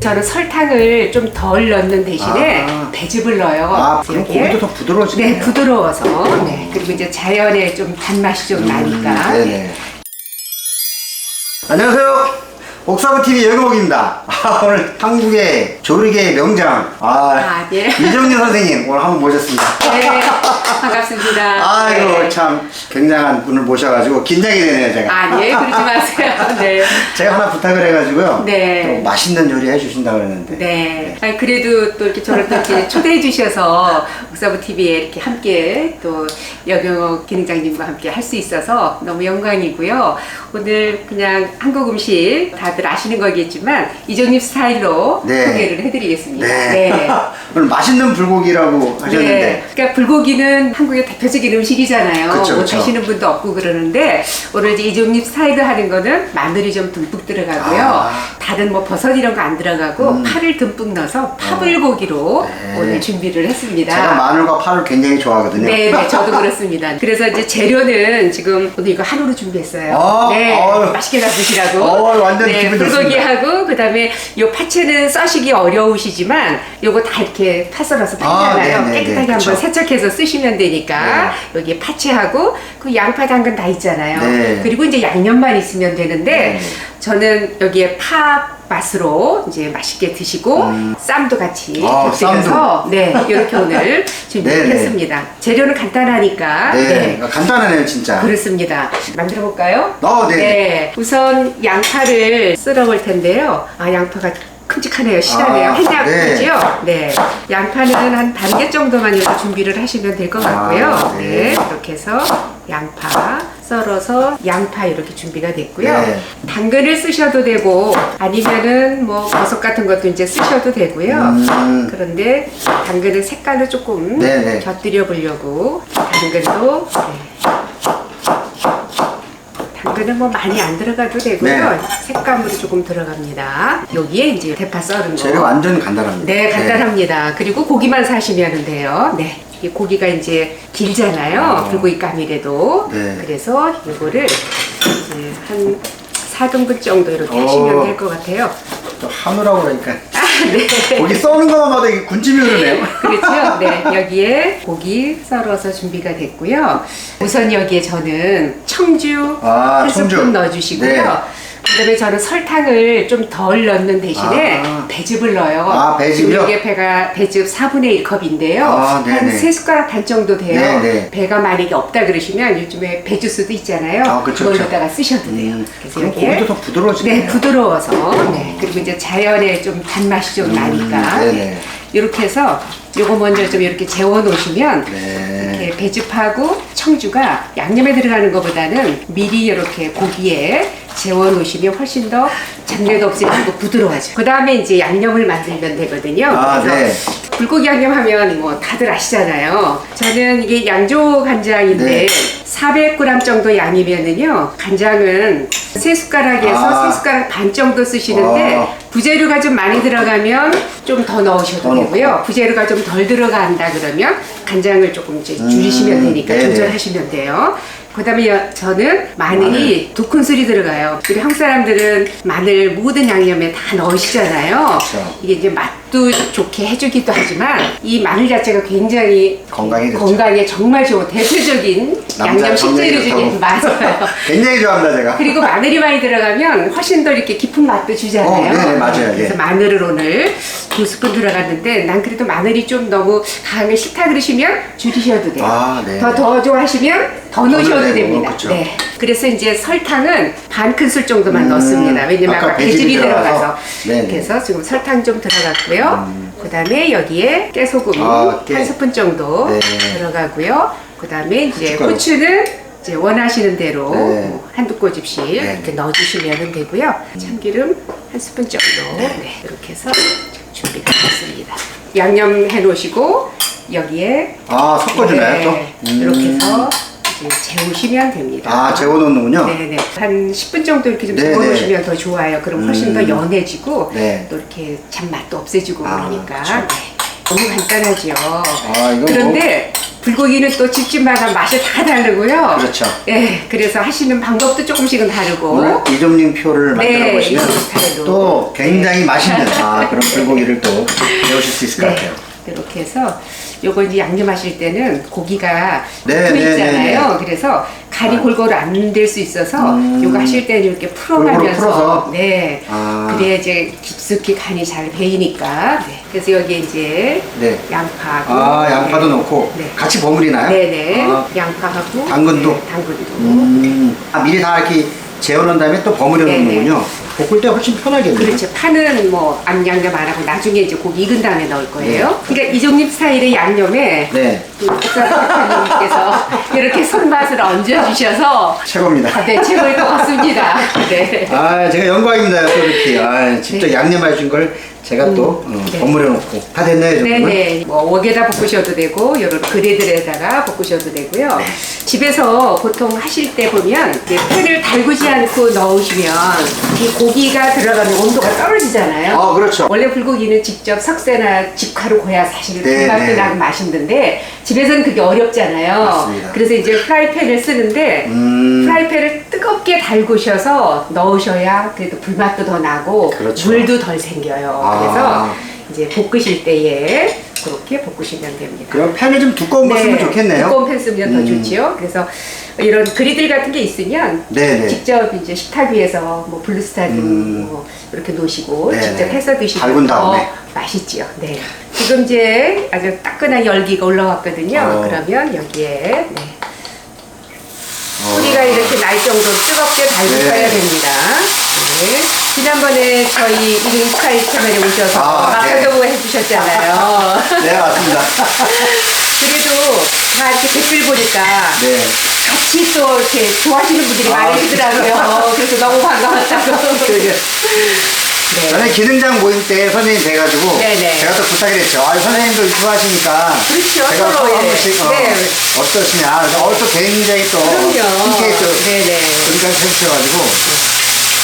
저는 설탕을 좀 덜 넣는 대신에 아. 배즙을 넣어요. 아, 그럼. 고기도 더 부드러워지네요. 네, 부드러워서. 네. 그리고 이제 자연의 좀 단맛이 좀 나니까. 음, 네네. 안녕하세요. 옥사부 TV 여경옥입니다. 아, 오늘 한국의 조리계 명장 아, 아, 예. 이정리 선생님 오늘 한번 모셨습니다. 네, 반갑습니다. 아이고 네. 참 굉장한 분을 모셔가지고 긴장이 되네요 제가. 아, 예, 그러지 마세요. 네. 제가 하나 부탁을 해가지고요. 네. 또 맛있는 요리 해주신다 그랬는데. 네. 아니, 그래도 또 이렇게 저를 또 이렇게 초대해 주셔서 옥사부 TV에 이렇게 함께 또 여경호 기능장님과 함께 할 수 있어서 너무 영광이고요. 오늘 그냥 한국 음식 다들 아시는 거겠지만 이정님 스타일로 네. 소개를 해드리겠습니다. 네. 오늘 맛있는 불고기라고 하셨는데. 네. 그러니까 불고기는 한국의 대표적인 음식이잖아요. 그쵸, 못 그쵸. 드시는 분도 없고 그러는데 오늘 이제 이종립 스타일로 하는 거는 마늘이 좀 듬뿍 들어가고요. 아. 다른 뭐 버섯 이런 거 안 들어가고 음. 파를 듬뿍 넣어서 파불고기로 네. 오늘 준비를 했습니다. 제가 마늘과 파를 굉장히 좋아하거든요. 네, 네, 저도 그렇습니다. 그래서 이제 재료는 지금 오늘 이거 하루로 준비했어요. 아, 네, 아유. 맛있게 잡수시라고. 어, 완전 네, 기분 좋습니다. 불고기하고 그다음에 요 파채는 써시기 어려우시지만 요거 다 이렇게 파 썰어서 아, 팔잖아요. 네, 네, 깨끗하게 네, 한번 그쵸. 세척해서 쓰시면 되니까 여기 파채하고 그 양파 당근 다 있잖아요. 네. 그리고 이제 양념만 있으면 되는데 네. 저는 여기에 파 맛으로 이제 맛있게 드시고 쌈도 같이 음. 아, 곁들여서 네 이렇게 오늘 준비를 네, 네. 했습니다. 재료는 간단하니까 네. 간단하네요, 진짜. 그렇습니다. 만들어 볼까요? 어, 네. 우선 양파를 썰어 볼 텐데요. 아, 양파가 큼직하네요. 실하네요. 아, 했냐, 네. 네. 양파는 한 반 개 정도만 이렇게 준비를 하시면 될 것 같고요. 아, 네. 네. 이렇게 해서 양파 썰어서 양파 이렇게 준비가 됐고요. 네. 당근을 쓰셔도 되고 아니면은 뭐 버섯 같은 것도 이제 쓰셔도 되고요. 음. 그런데 당근은 색깔을 조금 네, 네. 곁들여 보려고 당근도 네. 당근은 뭐 많이 안 들어가도 되고요. 네. 색감으로 조금 들어갑니다. 여기에 이제 대파 썰은 거. 재료 완전 간단합니다. 네, 간단합니다. 그리고 고기만 사시면 돼요. 네. 이 고기가 이제 길잖아요. 아. 불고기 감이라도. 네. 그래서 이거를 이제 한 4등분 정도 이렇게 오. 하시면 될 것 같아요. 또 한우라고 그러니까 아, 네. 고기 써는 것만 봐도 이게 군침이 흐르네요. 그렇죠. 네, 여기에 고기 썰어서 준비가 됐고요. 우선 여기에 저는 청주 아, 한 청주. 스푼 넣어주시고요. 네. 그다음에 저는 설탕을 좀 덜 넣는 대신에 아. 배즙을 넣어요. 아, 배즙이요? 이게 배가 배즙 4분의 1컵인데요. 아, 네네. 한세 숟가락 반 정도 돼요. 네네. 배가 만약에 없다 그러시면 요즘에 배주스도 있잖아요. 아, 그쵸, 그걸 그쵸. 넣다가 쓰셔도 돼요. 음, 그래서 그럼 고기도 더 부드러워지네요. 네, 부드러워서. 네. 그리고 이제 자연의 좀 단맛이 좀 나니까. 음, 네네. 이렇게 해서 요거 먼저 좀 이렇게 재워 놓으시면 네. 이렇게 배즙하고 청주가 양념에 들어가는 것보다는 미리 이렇게 고기에 재워 놓으시면 훨씬 더 잡내도 없애지고 부드러워져요. 그 다음에 이제 양념을 만들면 되거든요. 아, 그래서 네. 불고기 양념 하면 뭐 다들 아시잖아요. 저는 이게 양조 간장인데 네. 400g 정도 양이면은요. 간장은 세 숟가락에서 아. 세 숟가락 반 정도 쓰시는데 아. 부재료가 좀 많이 들어가면 좀 더 넣으셔도 더 넣고. 되고요. 부재료가 좀 덜 들어간다 그러면 간장을 조금 이제 줄이시면 음, 되니까 네네. 조절하시면 돼요. 그다음에 여- 저는 마늘이 두 큰술이 들어가요. 우리 한국 사람들은 마늘 모든 양념에 다 넣으시잖아요. 그쵸. 이게 이제 맛도 좋게 해주기도 하지만 이 마늘 자체가 굉장히 건강에 좋죠. 건강에 정말 좋은 대표적인 남자 양념 식재료 건강에 중에 좋다고. 맞아요. 굉장히 좋아합니다, 제가. 그리고 마늘이 많이 들어가면 훨씬 더 이렇게 깊은 맛도 주잖아요. 어, 네네, 맞아요. 그래서 예. 마늘을 오늘 두 스푼 들어갔는데 난 그래도 마늘이 좀 너무 강하게 싫다 그러시면 줄이셔도 돼요. 아, 네. 더, 더 좋아하시면 더 넣으셔도 되고, 됩니다. 그쵸. 네. 그래서 이제 설탕은 반 큰술 정도만 음, 넣습니다. 왜냐면 아까 아까 배즙이 배즙이 들어가서. 들어가서. 네네. 그래서 지금 설탕 좀 들어갔고요. 그 다음에 여기에 깨소금 아, 깨. 한 스푼 정도 네. 들어가고요. 그 다음에 이제 고춧가루. 후추는 이제 원하시는 대로 네. 뭐 한두 꼬집씩 이렇게 넣어주시면 되고요. 참기름 한 스푼 정도 네, 이렇게 해서 준비가 됐습니다. 양념 해 놓으시고 여기에 아, 섞어주나요, 네, 또? 음. 이렇게 해서 이제 재우시면 됩니다. 아, 재워놓는군요. 네네. 한 10분 정도 이렇게 좀 네네. 재워놓으시면 더 좋아요. 그럼 훨씬 음. 더 연해지고 네. 또 이렇게 잔맛도 없애지고 아, 그러니까 그쵸. 네. 너무 간단하죠. 아, 그런데 불고기는 또 집집마다 맛이 다 다르고요. 그렇죠. 예, 그래서 하시는 방법도 조금씩은 다르고. 오늘 이종님 표를 네, 만들어 보시면 이종. 또 굉장히 맛있는 아, 그런 불고기를 또 배우실 수 있을 것 같아요. 이렇게 해서 요거 이제 양념하실 때는 고기가 네, 붙어 네, 있잖아요. 네, 네. 그래서 간이 아. 골고루 안 될 수 있어서 음. 요거 하실 때는 이렇게 골고루 풀어가면서 풀어서? 네. 아. 그래야 이제 깊숙이 간이 잘 배이니까. 네. 그래서 여기 에 이제 네. 양파하고 아, 양파도 네. 넣고 네. 같이 버무리나요? 네네. 아, 양파하고 당근도? 네, 당근도. 음, 아, 미리 다 이렇게 재워놓은 다음에 또 버무려 네, 놓는군요. 볶을 때 훨씬 편하겠네요. 그렇죠. 파는 뭐 암 양념 안 하고 나중에 이제 고기 익은 다음에 넣을 거예요. 네. 그러니까 이종님 스타일의 양념에 네, 그 박사님께서 이렇게 손맛을 얹어주셔서 최고입니다. 네, 최고일 것 같습니다. 네. 아, 제가 영광입니다. 또 이렇게 아, 직접 양념해 준걸 제가 또 어, 네. 버무려 놓고 다 됐네요, 정도면. 네네. 뭐 웍에다 볶으셔도 되고 이런 그레들에다가 볶으셔도 되고요. 집에서 보통 하실 때 보면 팬을 달구지 않고 넣으시면 이 고기가 들어가면 온도가 떨어지잖아요. 어, 그렇죠. 원래 불고기는 직접 석쇠나 직화로 고야 사실 네, 불맛도 네. 나고 맛있는데 집에서는 그게 어렵잖아요. 맞습니다. 그래서 이제 프라이팬을 쓰는데 음. 프라이팬을 뜨겁게 달구셔서 넣으셔야 그래도 불맛도 더 나고 그렇죠. 물도 덜 생겨요. 아. 그래서 이제 볶으실 때에 그렇게 볶으시면 됩니다. 그럼 팬을 좀 두꺼운 거 쓰면 좋겠네요. 두꺼운 팬 쓰면 더 음. 좋지요. 그래서 이런 그리들 같은 게 있으면 네네. 직접 이제 식탁 위에서 뭐 블루스타든 음. 뭐 이렇게 놓으시고 네네. 직접 해서 드시면 달군 더 다음에. 맛있지요. 네. 지금 이제 아주 따끈한 열기가 올라왔거든요. 어. 그러면 여기에 네. 어. 뿌리가 이렇게 날 정도로 뜨겁게 네. 됩니다. 네. 지난번에 저희 이름 스카이 채널에 오셔서 아, 네. 주셨잖아요. 네, 맞습니다. 그래도 다 이렇게 댓글 보니까 네. 같이 또 이렇게 좋아하시는 분들이 아, 많으시더라고요. 그래서 너무 반가웠다고. 그게 네. 전에 기능장 모임 때 선생님 뵈가지고 네네. 제가 또 부탁을 했죠. 아, 선생님도 유튜브 하시니까 그렇죠. 제가 서로, 또한 예. 번씩 어, 네. 어떠시냐. 그래서 어, 또 굉장히 또 그럼요. 함께 또 네네. 그러니까 해주셔가지고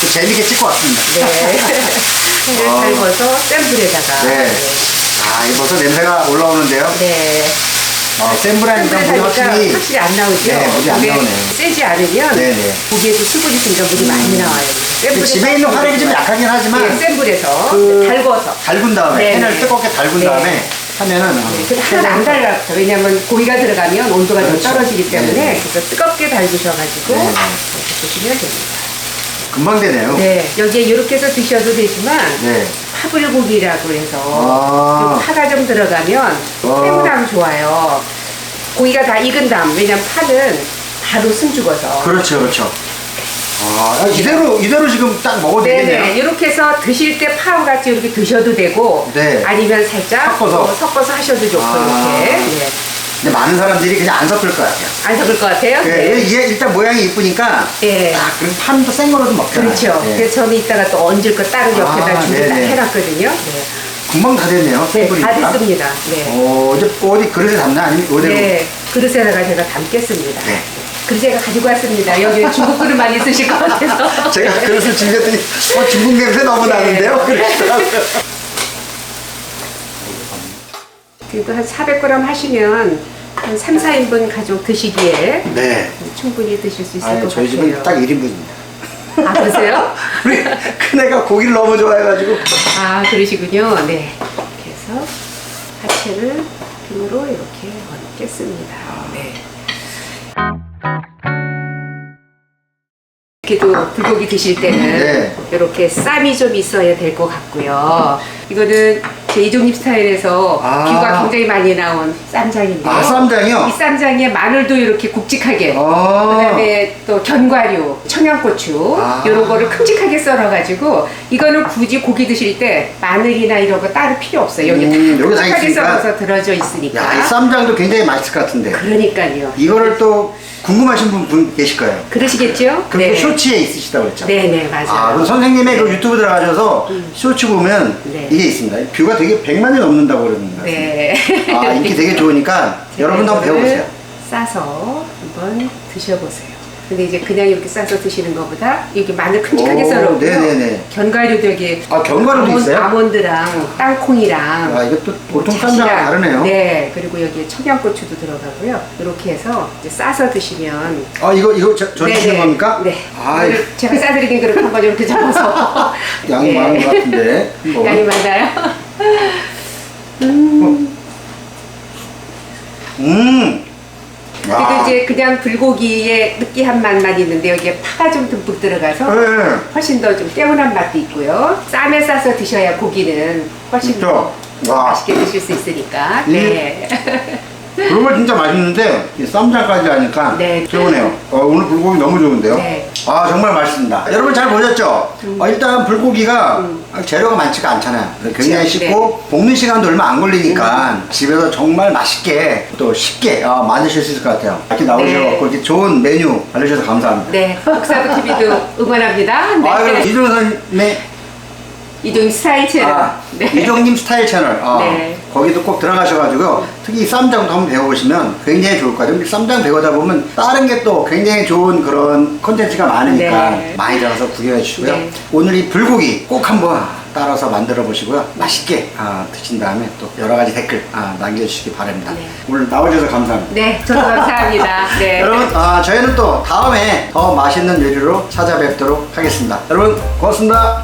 또 재밌게 찍고 왔습니다. 네. 를 어. 잘 벗어 센 불에다가. 네. 아, 이 벌써 냄새가 올라오는데요. 네. 어, 센 불안이니까 물이 확실히 확실히 안 나오죠. 네, 물이 안 나오네요. 세지 않으면 네네. 고기에도 수분이 있으니까 물이 많이 나와요. 센그 불에서 집에 있는 화력이 좀 약하긴 하지만 네, 센 불에서 그 달궈서. 달군 다음에 네, 팬을 네. 뜨겁게 달군 네. 다음에 하면은 어, 근데 하나도 안 달라붙어. 왜냐면 고기가 들어가면 온도가 그렇죠. 더 떨어지기 때문에 네. 그래서 뜨겁게 달구셔가지고 네. 이렇게 드시면 됩니다. 금방 되네요. 네, 여기에 이렇게 해서 드셔도 되지만 네. 파불고기라고 해서 아. 좀 파가 좀 들어가면 와. 해물하면 좋아요. 고기가 다 익은 다음 왜냐면 파는 바로 숨 죽어서. 그렇죠, 그렇죠. 아, 이대로 이대로 지금 딱 먹어도 네네 되겠네요. 이렇게 해서 드실 때 파와 같이 이렇게 드셔도 되고 네. 아니면 살짝 섞어서. 어, 섞어서 하셔도 좋고 아. 이렇게 네. 근데 많은 사람들이 그냥 안 섞을 것 같아요. 안 섞을 것 같아요? 네. 이게 일단 모양이 이쁘니까 네. 아, 그럼 판도 생 거로도 먹잖아요. 그렇죠. 네. 그래서 저는 이따가 또 얹을 거 따로 옆에다 아, 준비 다 네네. 해놨거든요. 네, 금방 다 됐네요. 네, 팬 다. 됐습니다. 네. 어, 이제 어디 그릇에 담나 아니면 이대로? 네, 그릇에다가 제가 담겠습니다. 네. 그릇에가 가지고 왔습니다. 여기 중국 그릇 많이 쓰실 것 같아서. 제가 그릇을 준비했더니 어, 중국 냄새 너무 네. 나는데요? 그러시더라고요. 그래도 한 400g 하시면 한 3, 4인분 가족 드시기에 네. 충분히 드실 수 있을 아, 것 저희 같아요. 집은 딱 1인분입니다. 아, 그러세요? 우리 큰애가 고기를 너무 좋아해가지고 아, 그러시군요. 네. 이렇게 해서 하체를 등으로 이렇게 얹겠습니다. 네. 이렇게도 불고기 드실 때는 네. 이렇게 쌈이 좀 있어야 될 것 같고요. 이거는 제 이종립 스타일에서 아. 뷰가 굉장히 많이 나온 쌈장인데요. 아, 쌈장이요? 이 쌈장에 마늘도 이렇게 굵직하게 아. 그다음에 또 견과류, 청양고추 아. 이런 거를 큼직하게 썰어가지고 이거는 굳이 고기 드실 때 마늘이나 이런 거 따로 필요 없어요. 여기 음, 다 여기 다 큼직하게 있으니까. 썰어서 들어져 있으니까. 야, 이 쌈장도 굉장히 맛있을 것 같은데 그러니까요. 이거를 또 궁금하신 분, 분 계실 거예요. 그러시겠죠? 그럼 또 쇼츠에 있으시다고 그랬죠? 네네 맞아요. 음. 아, 그럼 선생님의 그 유튜브 들어가셔서 쇼츠 보면 네. 이게 있습니다. 뷰가 되게 100만이 넘는다고 그러는 거예요. 네. 아, 인기 되게 좋으니까 제가 여러분도 한번 배워보세요. 싸서 한번 드셔보세요. 근데 이제 그냥 이렇게 싸서 드시는 것보다 이렇게 마늘 큼직하게 오, 썰어 네네네. 견과류도 여기 아, 견과류도 있어요? 아몬드랑 땅콩이랑 아, 이것도 보통 쌈장랑 다르네요. 네, 그리고 여기에 청양고추도 들어가고요. 이렇게 해서 이제 싸서 드시면 아, 이거, 이거 저, 저 주시는 네네. 겁니까? 네. 아, 오늘 제가 싸드리긴 그렇게 한번 이렇게 잡아서 양이 네. 많은 것 같은데. 양이 많아요. 음. 그리고 야. 이제 그냥 불고기의 느끼한 맛만 있는데 여기에 파가 좀 듬뿍 들어가서 네. 훨씬 더 좀 개운한 맛도 있고요. 쌈에 싸서 드셔야 고기는 훨씬 더 진짜? 와. 맛있게 드실 수 있으니까. 이- 네. 그런 거 진짜 맛있는데 이 쌈장까지 하니까 네. 좋으네요. 어, 오늘 불고기 너무 좋은데요. 네. 아 정말 맛있습니다. 여러분 잘 보셨죠? 어, 일단 불고기가 재료가 많지가 않잖아요. 굉장히. 쉽고 볶는 시간도 얼마 안 걸리니까 집에서 정말 맛있게 또 쉽게 어, 만드실 수 있을 것 같아요. 이렇게 나오셔서 이렇게 좋은 메뉴 알려주셔서 감사합니다. 네. 복사부 TV도 응원합니다. 네. 아 그럼 이종 선생님의 이동 스타일 채널. 아, 네. 이종님 스타일 채널 어, 네. 거기도 꼭 들어가셔가지고 특히 쌈장도 한번 배워보시면 굉장히 좋을 것 같아요 쌈장 배우다 보면 다른 게 또 굉장히 좋은 그런 콘텐츠가 많으니까 네. 많이 들어가서 구경해 주시고요 네. 오늘 이 불고기 꼭 한번 따라서 만들어 보시고요 맛있게 아, 드신 다음에 또 여러 가지 댓글 아, 남겨주시기 바랍니다 네. 오늘 나와주셔서 감사합니다 네, 저도 감사합니다. 네. 여러분 아, 저희는 또 다음에 더 맛있는 요리로 찾아뵙도록 하겠습니다 여러분 고맙습니다